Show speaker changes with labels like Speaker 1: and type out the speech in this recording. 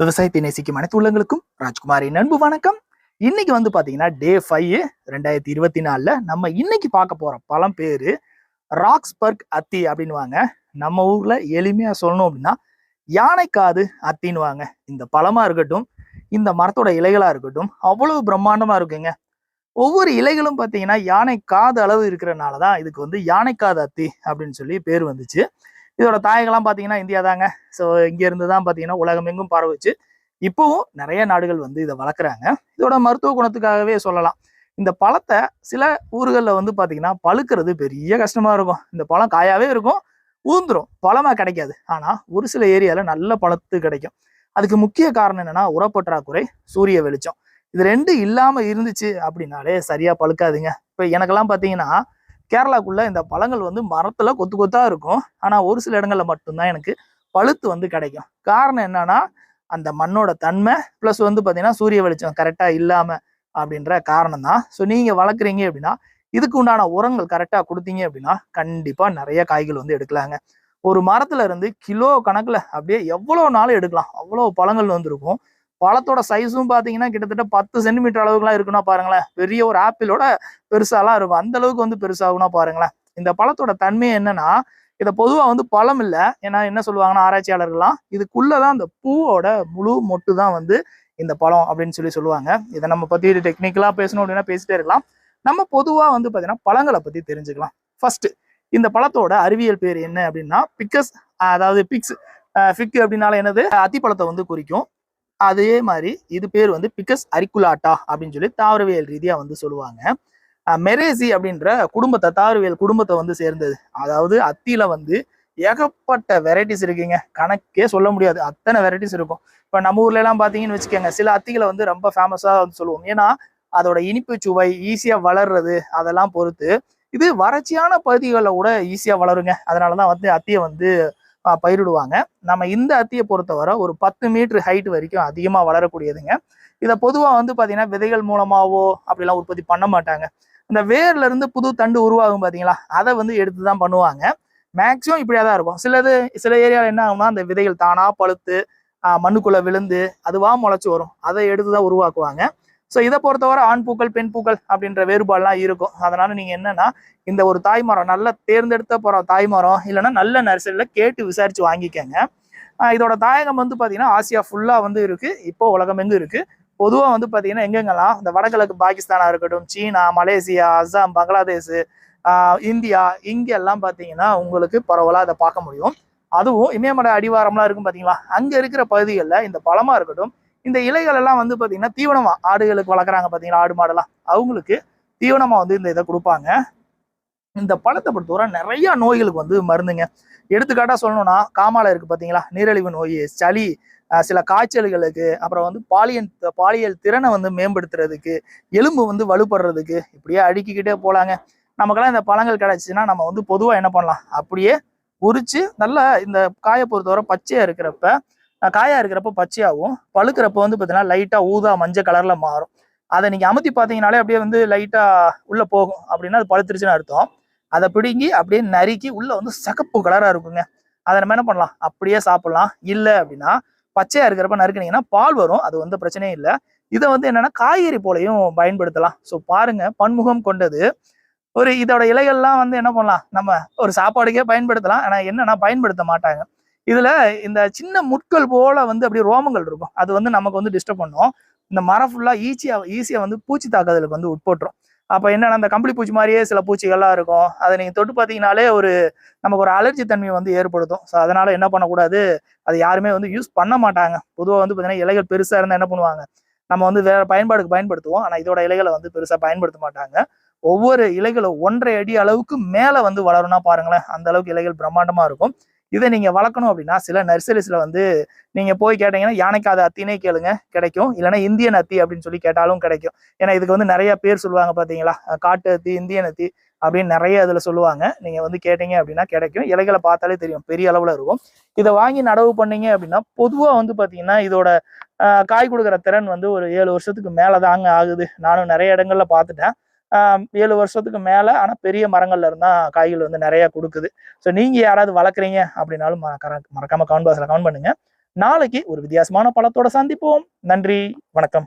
Speaker 1: விவசாயத்தை நேசிக்கும் அனைத்து உள்ளங்களுக்கும் ராஜ்குமாரின் அன்பு வணக்கம். இன்னைக்கு வந்து பாத்தீங்கன்னா டே ஃபைவ் ரெண்டாயிரத்தி இருபத்தி நாலுல நம்ம இன்னைக்கு பார்க்க போற பழம் பேரு ராக்ஸ்பர்க் அத்தி அப்படின்னுவாங்க. நம்ம ஊர்ல எளிமையா சொல்லணும் அப்படின்னா யானைக்காது அத்தின்னுவாங்க. இந்த பழமா இருக்கட்டும் இந்த மரத்தோட இலைகளா இருக்கட்டும் அவ்வளவு பிரம்மாண்டமா இருக்குங்க. ஒவ்வொரு இலைகளும் பார்த்தீங்கன்னா யானை காது அளவு இருக்கிறனால தான் இதுக்கு வந்து யானைக்காது அத்தி அப்படின்னு சொல்லி பேர் வந்துச்சு. இதோட தாயகம்லாம் பார்த்தீங்கன்னா இந்தியா தாங்க. ஸோ இங்கேருந்து தான் பார்த்தீங்கன்னா உலகமெங்கும் பரவுச்சு. இப்போவும் நிறைய நாடுகள் வந்து இதை வளர்க்குறாங்க. இதோட மருத்துவ குணத்துக்காகவே சொல்லலாம். இந்த பழத்தை சில ஊர்களில் வந்து பார்த்தீங்கன்னா பழுக்கிறது பெரிய கஷ்டமாக இருக்கும். இந்த பழம் காயாவே இருக்கும் ஊந்துரும் பழமாக கிடைக்காது. ஆனால் ஒரு சில ஏரியாவில் நல்ல பழத்து கிடைக்கும். அதுக்கு முக்கிய காரணம் என்னென்னா உரப்பற்றாக்குறை சூரிய வெளிச்சம். இது ரெண்டு இல்லாமல் இருந்துச்சு அப்படின்னாலே சரியாக பழுக்காதுங்க. இப்போ எனக்கெல்லாம் பார்த்தீங்கன்னா கேரளாக்குள்ளே இந்த பழங்கள் வந்து மரத்தில் கொத்து கொத்தாக இருக்கும். ஆனால் ஒரு சில இடங்களில் மட்டும்தான் எனக்கு பழுத்து வந்து கிடைக்கும். காரணம் என்னன்னா அந்த மண்ணோட தன்மை ப்ளஸ் வந்து பார்த்தீங்கன்னா சூரிய வெளிச்சம் கரெக்டாக இல்லாமல் அப்படின்ற காரணம் தான் ஸோ நீங்கள் வளர்க்குறீங்க அப்படின்னா இதுக்கு உண்டான உரங்கள் கரெக்டாக கொடுத்தீங்க அப்படின்னா கண்டிப்பாக நிறைய காய்கள் வந்து எடுக்கலாங்க. ஒரு மரத்துல இருந்து கிலோ கணக்கில் அப்படியே எவ்வளோ நாளும் எடுக்கலாம். அவ்வளோ பழங்கள் வந்திருக்கும். பழத்தோட சைஸும் பார்த்தீங்கன்னா கிட்டத்தட்ட பத்து சென்டிமீட்டர் அளவுக்குலாம் இருக்குன்னா பாருங்களேன். பெரிய ஒரு ஆப்பிளோட பெருசாலாம் இருக்கும். அந்த அளவுக்கு வந்து பெருசாகும்னா பாருங்களேன். இந்த பழத்தோட தன்மை என்னன்னா இதை பொதுவாக வந்து பழம் இல்லை. ஏன்னா என்ன சொல்லுவாங்கன்னா ஆராய்ச்சியாளர்கள்லாம் இதுக்குள்ளதான் அந்த பூவோட முழு மொட்டு தான் வந்து இந்த பழம் அப்படின்னு சொல்லி சொல்லுவாங்க. இதை நம்ம பத்தி டெக்னிக்கலாக பேசணும் அப்படின்னா பேசிட்டே இருக்கலாம். நம்ம பொதுவாக வந்து பார்த்தீங்கன்னா பழங்களை பத்தி தெரிஞ்சுக்கலாம். ஃபர்ஸ்ட் இந்த பழத்தோட அறிவியல் பேர் என்ன அப்படின்னா பிக்கஸ் அதாவது பிக்ஸ் ஃபிக் அப்படின்னால என்னது? அத்திப்பழத்தை வந்து குறிக்கும். அதே மாதிரி இது பேர் வந்து பிக்கஸ் அரிக்குலாட்டா அப்படின்னு சொல்லி தாவரவியல் ரீதியாக வந்து சொல்லுவாங்க. மெரேசி அப்படின்ற குடும்பத்தை தாவரவியல் குடும்பத்தை வந்து சேர்ந்தது. அதாவது அத்தியில வந்து ஏகப்பட்ட வெரைட்டிஸ் இருக்குங்க. கணக்கே சொல்ல முடியாது. அத்தனை வெரைட்டிஸ் இருக்கும். இப்போ நம்ம ஊர்ல எல்லாம் பார்த்தீங்கன்னு வச்சுக்கோங்க சில அத்திகளை வந்து ரொம்ப ஃபேமஸாக வந்து சொல்லுவோம். ஏன்னா அதோட இனிப்பு சுவை ஈஸியாக வளர்றது அதெல்லாம் பொறுத்து இது வறட்சியான பகுதிகளில் கூட ஈஸியாக வளருங்க. அதனாலதான் வந்து அத்தியை வந்து பயிரிடுவாங்க. நம்ம இந்த அத்தியை பொறுத்தவரை ஒரு பத்து மீட்ரு ஹைட் வரைக்கும் அதிகமாக வளரக்கூடியதுங்க. இதை பொதுவாக வந்து பார்த்தீங்கன்னா விதைகள் மூலமாகவோ அப்படிலாம் உற்பத்தி பண்ண மாட்டாங்க. இந்த வேர்லேருந்து புது தண்டு உருவாகும் பார்த்தீங்களா அதை வந்து எடுத்து தான் பண்ணுவாங்க. மேக்சிமம் இப்படியா தான் இருக்கும். சிலது சில ஏரியாவில் என்ன ஆகும்னா அந்த விதைகள் தானாக பழுத்து மண்ணுக்குள்ளே விழுந்து அதுவாக முளைச்சி வரும். அதை எடுத்து தான் உருவாக்குவாங்க. ஸோ இதை பொறுத்தவரை ஆண் பூக்கள் பெண் பூக்கள் அப்படின்ற வேறுபாடுலாம் இருக்கும். அதனால நீங்க என்னன்னா இந்த ஒரு தாய்மரம் நல்ல தேர்ந்தெடுத்த போற தாய்மரம் இல்லைன்னா நல்ல நர்சரியில் கேட்டு விசாரிச்சு வாங்கிக்கங்க. இதோட தாயகம் வந்து பார்த்தீங்கன்னா ஆசியா ஃபுல்லாக வந்து இருக்கு. இப்போ உலகம் எங்கும் இருக்கு. பொதுவாக வந்து பார்த்தீங்கன்னா எங்கெங்கெல்லாம்? இந்த வடகிழக்கு பாகிஸ்தானாக இருக்கட்டும் சீனா மலேசியா அஸ்ஸாம் பங்களாதேஷ் இந்தியா இங்கெல்லாம் எல்லாம் உங்களுக்கு பரவலாக அதை பார்க்க முடியும். அதுவும் இமயமலை அடிவாரம்லாம் இருக்கும் பார்த்தீங்களா அங்கே இருக்கிற பகுதிகளில் இந்த பழமாக இருக்கட்டும் இந்த இலைகள் எல்லாம் வந்து பார்த்தீங்கன்னா தீவனமா ஆடுகளுக்கு வளர்க்குறாங்க பார்த்தீங்கன்னா ஆடு மாடெல்லாம். அவங்களுக்கு தீவனமா வந்து இந்த இதை கொடுப்பாங்க. இந்த பழத்தை பொறுத்தவரை நிறைய நோய்களுக்கு வந்து மருந்துங்க. எடுத்துக்காட்டா சொல்லணும்னா காமாலை இருக்கு பார்த்தீங்களா நீரிழிவு நோய் சளி சில காய்ச்சல்களுக்கு அப்புறம் வந்து பாலியல் பாலியல் திறனை வந்து மேம்படுத்துறதுக்கு எலும்பு வந்து வலுப்படுறதுக்கு இப்படியே அடுக்கிக்கிட்டே போலாங்க. நமக்கெல்லாம் இந்த பழங்கள் கிடைச்சின்னா நம்ம வந்து பொதுவாக என்ன பண்ணலாம் அப்படியே உரிச்சு நல்லா இந்த காயை பொறுத்தவரை பச்சையாக இருக்கிறப்ப காயாக காயா இருக்கிறப்ப பச்சையாகவும் பழுக்கிறப்ப வந்து பார்த்தீங்கன்னா லைட்டாக ஊதா மஞ்சள் கலரில் மாறும். அதை நீங்கள் அமுத்தி பார்த்தீங்கனாலே அப்படியே வந்து லைட்டாக உள்ளே போகும். அப்படின்னா அது பழுத்துருச்சுன்னு அர்த்தம். அதை பிடுங்கி அப்படியே நறுக்கி உள்ளே வந்து சகப்பு கலராக இருக்குங்க. அதை நம்ம என்ன பண்ணலாம்? அப்படியே சாப்பிட்லாம். இல்லை அப்படின்னா பச்சையாக இருக்கிறப்ப நறுக்குனீங்கன்னா பால் வரும். அது வந்து பிரச்சனையும் இல்லை. இதை வந்து என்னென்னா காய்கறி போலையும் பயன்படுத்தலாம். ஸோ பாருங்கள் பன்முகம் கொண்டது. ஒரு இதோட இலைகள்லாம் வந்து என்ன பண்ணலாம்? நம்ம ஒரு சாப்பாடுக்கே பயன்படுத்தலாம். ஆனால் என்னன்னா பயன்படுத்த மாட்டாங்க. இதுல இந்த சின்ன முட்கள் போல வந்து அப்படியே ரோமங்கள் இருக்கும். அது வந்து நமக்கு வந்து டிஸ்டர்ப் பண்ணும். இந்த மரம் ஃபுல்லா ஈஸியா ஈஸியா வந்து பூச்சி தாக்குதலுக்கு வந்து உட்பட்டுரும். அப்ப என்னன்னா அந்த கம்பளி பூச்சி மாதிரியே சில பூச்சிகள்லாம் இருக்கும். அதை நீங்க தொட்டு பார்த்தீங்கனாலே ஒரு நமக்கு ஒரு அலர்ஜி தன்மை வந்து ஏற்படுத்தும். ஸோ அதனால என்ன பண்ணக்கூடாது? அது யாருமே வந்து யூஸ் பண்ண மாட்டாங்க. பொதுவாக வந்து பார்த்தீங்கன்னா இலைகள் பெருசா இருந்தா என்ன பண்ணுவாங்க? நம்ம வந்து வேற பயன்பாடுக்கு பயன்படுத்துவோம். ஆனா இதோட இலைகளை வந்து பெருசா பயன்படுத்த மாட்டாங்க. ஒவ்வொரு இலைகளும் ஒன்றரை அடி அளவுக்கு மேலே வந்து வளரும்னா பாருங்களேன். அந்த அளவுக்கு இலைகள் பிரம்மாண்டமாக இருக்கும். இதை நீங்கள் வளர்க்கணும் அப்படின்னா சில நர்சரிஸில் வந்து நீங்கள் போய் கேட்டீங்கன்னா யானைக்காத அத்தினே கேளுங்க கிடைக்கும். இல்லைன்னா இந்தியன் அத்தி அப்படின்னு சொல்லி கேட்டாலும் கிடைக்கும். ஏன்னா இதுக்கு வந்து நிறைய பேர் சொல்லுவாங்க பார்த்தீங்களா? காட்டு அத்தி இந்தியன் அத்தி அப்படின்னு நிறைய இதில் சொல்லுவாங்க. நீங்கள் வந்து கேட்டீங்க அப்படின்னா கிடைக்கும். இலைகளை பார்த்தாலே தெரியும். பெரிய அளவில் இருக்கும். இதை வாங்கி நடவு பண்ணீங்க அப்படின்னா பொதுவாக வந்து பார்த்தீங்கன்னா இதோட காய் கொடுக்குற திறன் வந்து ஒரு ஏழு வருஷத்துக்கு மேலே தாங்க ஆகுது. நானும் நிறைய இடங்கள்ல பார்த்துட்டேன். ஏழு வருஷத்துக்கு மேல ஆனா பெரிய மரங்கள்ல இருந்தா காய்கள் வந்து நிறைய கொடுக்குது. ஸோ நீங்க யாராவது வளர்க்குறீங்க அப்படின்னாலும் மறக்காம கவுன் பாக்ஸ்ல கவுன் பண்ணுங்க. நாளைக்கு ஒரு வித்தியாசமான பழத்தோட சந்திப்போம். நன்றி வணக்கம்.